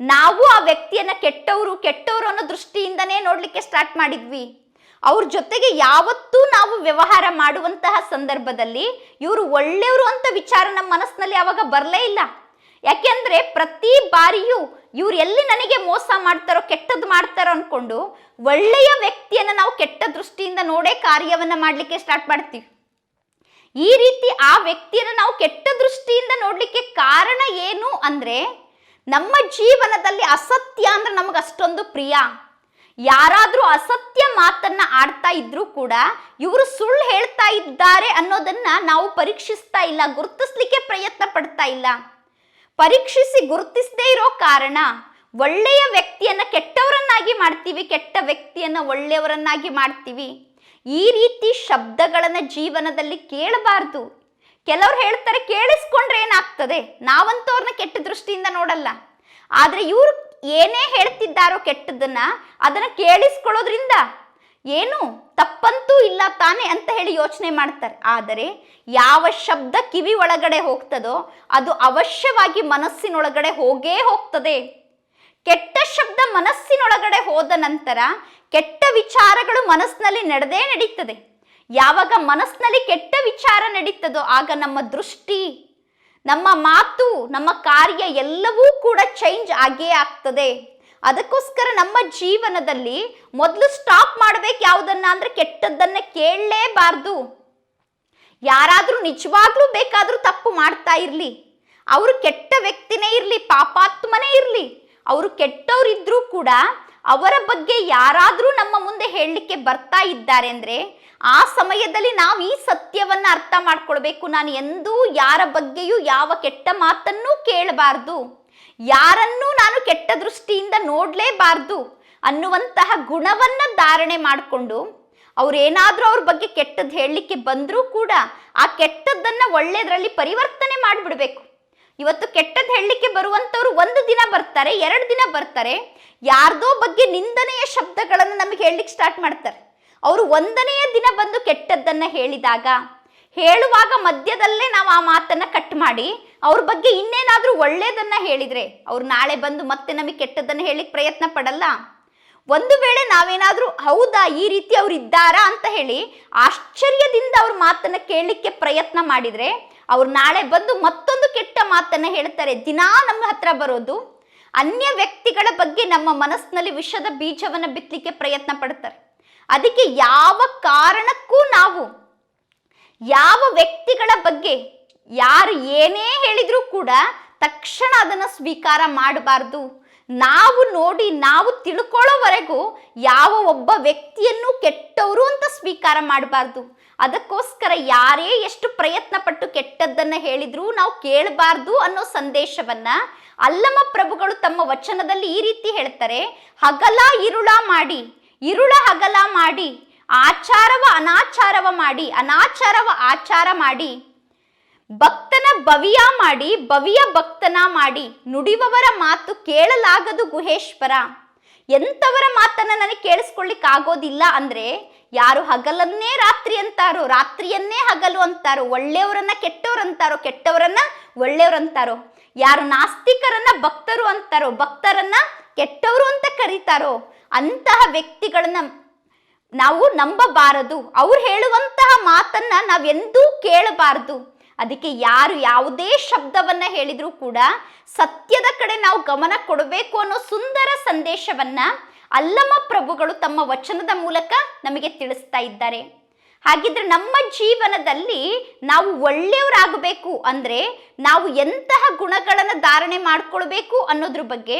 ನಾವು ಆ ವ್ಯಕ್ತಿಯನ್ನ ಕೆಟ್ಟವರು ಕೆಟ್ಟವರು ಅನ್ನೋ ದೃಷ್ಟಿಯಿಂದನೇ ನೋಡಲಿಕ್ಕೆ ಸ್ಟಾರ್ಟ್ ಮಾಡಿದ್ವಿ. ಅವ್ರ ಜೊತೆಗೆ ಯಾವತ್ತೂ ನಾವು ವ್ಯವಹಾರ ಮಾಡುವಂತಹ ಸಂದರ್ಭದಲ್ಲಿ ಇವರು ಒಳ್ಳೆಯವರು ಅಂತ ವಿಚಾರ ನಮ್ಮ ಮನಸ್ಸಿನಲ್ಲಿ ಯಾವಾಗ ಬರಲೇ ಇಲ್ಲ. ಯಾಕೆಂದ್ರೆ ಪ್ರತಿ ಬಾರಿಯೂ ಇವ್ರು ಎಲ್ಲಿ ನನಗೆ ಮೋಸ ಮಾಡ್ತಾರೋ, ಕೆಟ್ಟದ್ದು ಮಾಡ್ತಾರೋ ಅಂದ್ಕೊಂಡು ಒಳ್ಳೆಯ ವ್ಯಕ್ತಿಯನ್ನು ನಾವು ಕೆಟ್ಟ ದೃಷ್ಟಿಯಿಂದ ನೋಡೇ ಕಾರ್ಯವನ್ನು ಮಾಡಲಿಕ್ಕೆ ಸ್ಟಾರ್ಟ್ ಮಾಡ್ತೀವಿ. ಈ ರೀತಿ ಆ ವ್ಯಕ್ತಿಯನ್ನು ನಾವು ಕೆಟ್ಟ ದೃಷ್ಟಿಯಿಂದ ನೋಡಲಿಕ್ಕೆ ಕಾರಣ ಏನು ಅಂದರೆ ನಮ್ಮ ಜೀವನದಲ್ಲಿ ಅಸತ್ಯ ಅಂದ್ರೆ ನಮಗೆ ಅಷ್ಟೊಂದು ಪ್ರಿಯ. ಯಾರಾದರೂ ಅಸತ್ಯ ಮಾತನ್ನ ಆಡ್ತಾ ಇದ್ರೂ ಕೂಡ ಇವರು ಸುಳ್ಳು ಹೇಳ್ತಾ ಇದ್ದಾರೆ ಅನ್ನೋದನ್ನ ನಾವು ಪರೀಕ್ಷಿಸ್ತಾ ಇಲ್ಲ, ಗುರುತಿಸ್ಲಿಕ್ಕೆ ಪ್ರಯತ್ನ ಪಡ್ತಾ ಇಲ್ಲ. ಪರೀಕ್ಷಿಸಿ ಗುರುತಿಸದೇ ಇರೋ ಕಾರಣ ಒಳ್ಳೆಯ ವ್ಯಕ್ತಿಯನ್ನ ಕೆಟ್ಟವರನ್ನಾಗಿ ಮಾಡ್ತೀವಿ, ಕೆಟ್ಟ ವ್ಯಕ್ತಿಯನ್ನ ಒಳ್ಳೆಯವರನ್ನಾಗಿ ಮಾಡ್ತೀವಿ. ಈ ರೀತಿ ಶಬ್ದಗಳನ್ನು ಜೀವನದಲ್ಲಿ ಕೇಳಬಾರ್ದು. ಕೆಲವ್ರು ಹೇಳ್ತಾರೆ, ಕೇಳಿಸ್ಕೊಂಡ್ರೆ ಏನಾಗ್ತದೆ? ನಾವಂತೂ ಅವ್ರನ್ನ ಕೆಟ್ಟ ದೃಷ್ಟಿಯಿಂದ ನೋಡಲ್ಲ. ಆದರೆ ಇವರು ಏನೇ ಹೇಳ್ತಿದ್ದಾರೋ ಕೆಟ್ಟದನ್ನ ಅದನ್ನ ಕೇಳಿಸ್ಕೊಳ್ಳೋದ್ರಿಂದ ಏನು? ತಪ್ಪಂತೂ ಇಲ್ಲ ತಾನೇ ಅಂತ ಹೇಳಿ ಯೋಚನೆ ಮಾಡ್ತಾರೆ. ಆದರೆ ಯಾವ ಶಬ್ದ ಕಿವಿ ಒಳಗಡೆ ಹೋಗ್ತದೋ ಅದು ಅವಶ್ಯವಾಗಿ ಮನಸ್ಸಿನೊಳಗಡೆ ಹೋಗೇ ಹೋಗ್ತದೆ. ಕೆಟ್ಟ ಶಬ್ದ ಮನಸ್ಸಿನೊಳಗಡೆ ಹೋದ ನಂತರ ಕೆಟ್ಟ ವಿಚಾರಗಳು ಮನಸ್ಸಿನಲ್ಲಿ ನಡೆದೇ ನಡೀತದೆ. ಯಾವಾಗ ಮನಸ್ಸಿನಲ್ಲಿ ಕೆಟ್ಟ ವಿಚಾರ ನಡೀತದೋ ಆಗ ನಮ್ಮ ದೃಷ್ಟಿ, ನಮ್ಮ ಮಾತು, ನಮ್ಮ ಕಾರ್ಯ ಎಲ್ಲವೂ ಕೂಡ ಚೇಂಜ್ ಆಗೇ ಆಗ್ತದೆ. ಅದಕ್ಕೋಸ್ಕರ ನಮ್ಮ ಜೀವನದಲ್ಲಿ ಮೊದಲು ಸ್ಟಾಪ್ ಮಾಡ್ಬೇಕು ಯಾವುದನ್ನ ಅಂದ್ರೆ ಕೆಟ್ಟದ್ದನ್ನ ಕೇಳಲೇಬಾರ್ದು. ಯಾರಾದರೂ ನಿಜವಾಗ್ಲೂ ಬೇಕಾದರೂ ತಪ್ಪು ಮಾಡ್ತಾ ಇರಲಿ. ಅವರು ಕೆಟ್ಟ ವ್ಯಕ್ತಿನೇ ಇರಲಿ, ಪಾಪಾತ್ಮನೇ ಇರಲಿ. ಅವರು ಕೆಟ್ಟವರಿದ್ರೂ ಕೂಡ ಅವರ ಬಗ್ಗೆ ಯಾರಾದರೂ ನಮ್ಮ ಮುಂದೆ ಹೇಳಲಿಕ್ಕೆ ಬರ್ತಾ ಇದ್ದಾರೆ ಅಂದರೆ ಆ ಸಮಯದಲ್ಲಿ ನಾವು ಈ ಸತ್ಯವನ್ನು ಅರ್ಥ ಮಾಡ್ಕೊಳ್ಬೇಕು. ನಾನು ಎಂದೂ ಯಾರ ಬಗ್ಗೆಯೂ ಯಾವ ಕೆಟ್ಟ ಮಾತನ್ನೂ ಕೇಳಬಾರ್ದು. ಯಾರನ್ನೂ ನಾನು ಕೆಟ್ಟ ದೃಷ್ಟಿಯಿಂದ ನೋಡಲೇಬಾರ್ದು ಅನ್ನುವಂತಹ ಗುಣವನ್ನ ಧಾರಣೆ ಮಾಡಿಕೊಂಡು ಅವ್ರೇನಾದರೂ ಅವ್ರ ಬಗ್ಗೆ ಕೆಟ್ಟದ್ದು ಹೇಳಲಿಕ್ಕೆ ಬಂದರೂ ಕೂಡ ಆ ಕೆಟ್ಟದ್ದನ್ನು ಒಳ್ಳೆಯದರಲ್ಲಿ ಪರಿವರ್ತನೆ ಮಾಡಿಬಿಡಬೇಕು. ಇವತ್ತು ಕೆಟ್ಟದ್ದು ಹೇಳಲಿಕ್ಕೆ ಬರುವಂಥವ್ರು ಒಂದು ದಿನ ಬರ್ತಾರೆ, ಎರಡು ದಿನ ಬರ್ತಾರೆ, ಯಾರ್ದೋ ಬಗ್ಗೆ ನಿಂದನೆಯ ಶಬ್ದಗಳನ್ನು ನಮಗೆ ಹೇಳಲಿಕ್ಕೆ ಸ್ಟಾರ್ಟ್ ಮಾಡ್ತಾರೆ. ಅವರು ಒಂದನೆಯ ದಿನ ಬಂದು ಕೆಟ್ಟದ್ದನ್ನು ಹೇಳಿದಾಗ, ಹೇಳುವಾಗ ಮಧ್ಯದಲ್ಲೇ ನಾವು ಆ ಮಾತನ್ನು ಕಟ್ ಮಾಡಿ ಅವ್ರ ಬಗ್ಗೆ ಇನ್ನೇನಾದರೂ ಒಳ್ಳೇದನ್ನ ಹೇಳಿದ್ರೆ ಅವ್ರು ನಾಳೆ ಬಂದು ಮತ್ತೆ ನಮಗೆ ಕೆಟ್ಟದನ್ನ ಹೇಳಿಕ್ ಪ್ರಯತ್ನ ಪಡಲ್ಲ. ಒಂದು ವೇಳೆ ನಾವೇನಾದರೂ ಹೌದಾ, ಈ ರೀತಿ ಅವ್ರು ಇದ್ದಾರಾ ಅಂತ ಹೇಳಿ ಆಶ್ಚರ್ಯದಿಂದ ಅವ್ರ ಮಾತನ್ನ ಕೇಳಲಿಕ್ಕೆ ಪ್ರಯತ್ನ ಮಾಡಿದ್ರೆ ಅವ್ರು ನಾಳೆ ಬಂದು ಮತ್ತೊಂದು ಕೆಟ್ಟ ಮಾತನ್ನ ಹೇಳ್ತಾರೆ. ದಿನಾ ನಮ್ಮ ಹತ್ರ ಬರೋದು ಅನ್ಯ ವ್ಯಕ್ತಿಗಳ ಬಗ್ಗೆ ನಮ್ಮ ಮನಸ್ಸಿನಲ್ಲಿ ವಿಷದ ಬೀಜವನ್ನ ಬಿತ್ತಲಿಕ್ಕೆ ಪ್ರಯತ್ನ ಪಡ್ತಾರೆ. ಅದಕ್ಕೆ ಯಾವ ಕಾರಣಕ್ಕೂ ನಾವು ಯಾವ ವ್ಯಕ್ತಿಗಳ ಬಗ್ಗೆ ಯಾರು ಏನೇ ಹೇಳಿದರೂ ಕೂಡ ತಕ್ಷಣ ಅದನ್ನು ಸ್ವೀಕಾರ ಮಾಡಬಾರ್ದು. ನಾವು ನೋಡಿ ನಾವು ತಿಳ್ಕೊಳ್ಳೋವರೆಗೂ ಯಾವ ಒಬ್ಬ ವ್ಯಕ್ತಿಯನ್ನು ಕೆಟ್ಟವರು ಅಂತ ಸ್ವೀಕಾರ ಮಾಡಬಾರ್ದು. ಅದಕ್ಕೋಸ್ಕರ ಯಾರೇ ಎಷ್ಟು ಪ್ರಯತ್ನ ಪಟ್ಟು ಕೆಟ್ಟದ್ದನ್ನ ಹೇಳಿದ್ರೂ ನಾವು ಕೇಳಬಾರ್ದು ಅನ್ನೋ ಸಂದೇಶವನ್ನ ಅಲ್ಲಮ ಪ್ರಭುಗಳು ತಮ್ಮ ವಚನದಲ್ಲಿ ಈ ರೀತಿ ಹೇಳ್ತಾರೆ, ಹಗಲ ಇರುಳ ಮಾಡಿ, ಇರುಳ ಹಗಲ ಮಾಡಿ, ಆಚಾರವ ಅನಾಚಾರವ ಮಾಡಿ, ಅನಾಚಾರವ ಆಚಾರ ಮಾಡಿ. ಭಕ್ತನ ಭವಿಯ ಮಾಡಿ, ಭವಿಯ ಭಕ್ತನ ಮಾಡಿ ನುಡಿಯುವವರ ಮಾತು ಕೇಳಲಾಗದು ಗುಹೇಶ್ವರ. ಎಂಥವರ ಮಾತನ್ನ ನನಗೆ ಕೇಳಿಸ್ಕೊಳ್ಳಿಕ್ ಆಗೋದಿಲ್ಲ ಅಂದ್ರೆ ಯಾರು ಹಗಲನ್ನೇ ರಾತ್ರಿ ಅಂತಾರೋ, ರಾತ್ರಿಯನ್ನೇ ಹಗಲು ಅಂತಾರೋ, ಒಳ್ಳೆಯವರನ್ನ ಕೆಟ್ಟವರಂತಾರೋ ಕೆಟ್ಟವರನ್ನ ಒಳ್ಳೆಯವ್ರು ಅಂತಾರೋ, ಯಾರು ನಾಸ್ತಿಕರನ್ನ ಭಕ್ತರು ಅಂತಾರೋ, ಭಕ್ತರನ್ನ ಕೆಟ್ಟವರು ಅಂತ ಕರೀತಾರೋ, ಅಂತಹ ವ್ಯಕ್ತಿಗಳನ್ನ ನಾವು ನಂಬಬಾರದು. ಅವ್ರು ಹೇಳುವಂತಹ ಮಾತನ್ನ ನಾವೆಂದೂ ಕೇಳಬಾರದು. ಅದಕ್ಕೆ ಯಾರು ಯಾವುದೇ ಶಬ್ದವನ್ನ ಹೇಳಿದರೂ ಕೂಡ ಸತ್ಯದ ಕಡೆ ನಾವು ಗಮನ ಕೊಡಬೇಕು ಅನ್ನೋ ಸುಂದರ ಸಂದೇಶವನ್ನ ಅಲ್ಲಮ ಪ್ರಭುಗಳು ತಮ್ಮ ವಚನದ ಮೂಲಕ ನಮಗೆ ತಿಳಿಸ್ತಾ ಇದ್ದಾರೆ. ಹಾಗಿದ್ರೆ ನಮ್ಮ ಜೀವನದಲ್ಲಿ ನಾವು ಒಳ್ಳೆಯವರಾಗಬೇಕು ಅಂದ್ರೆ ನಾವು ಎಂತಹ ಗುಣಗಳನ್ನು ಧಾರಣೆ ಮಾಡಿಕೊಳ್ಬೇಕು ಅನ್ನೋದ್ರ ಬಗ್ಗೆ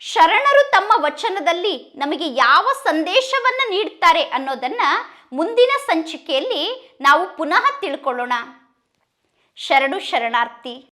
ಶರಣರು ತಮ್ಮ ವಚನದಲ್ಲಿ ನಮಗೆ ಯಾವ ಸಂದೇಶವನ್ನ ನೀಡ್ತಾರೆ ಅನ್ನೋದನ್ನ ಮುಂದಿನ ಸಂಚಿಕೆಯಲ್ಲಿ ನಾವು ಪುನಃ ತಿಳ್ಕೊಳ್ಳೋಣ. ಶರಣು ಶರಣಾರ್ಥಿ.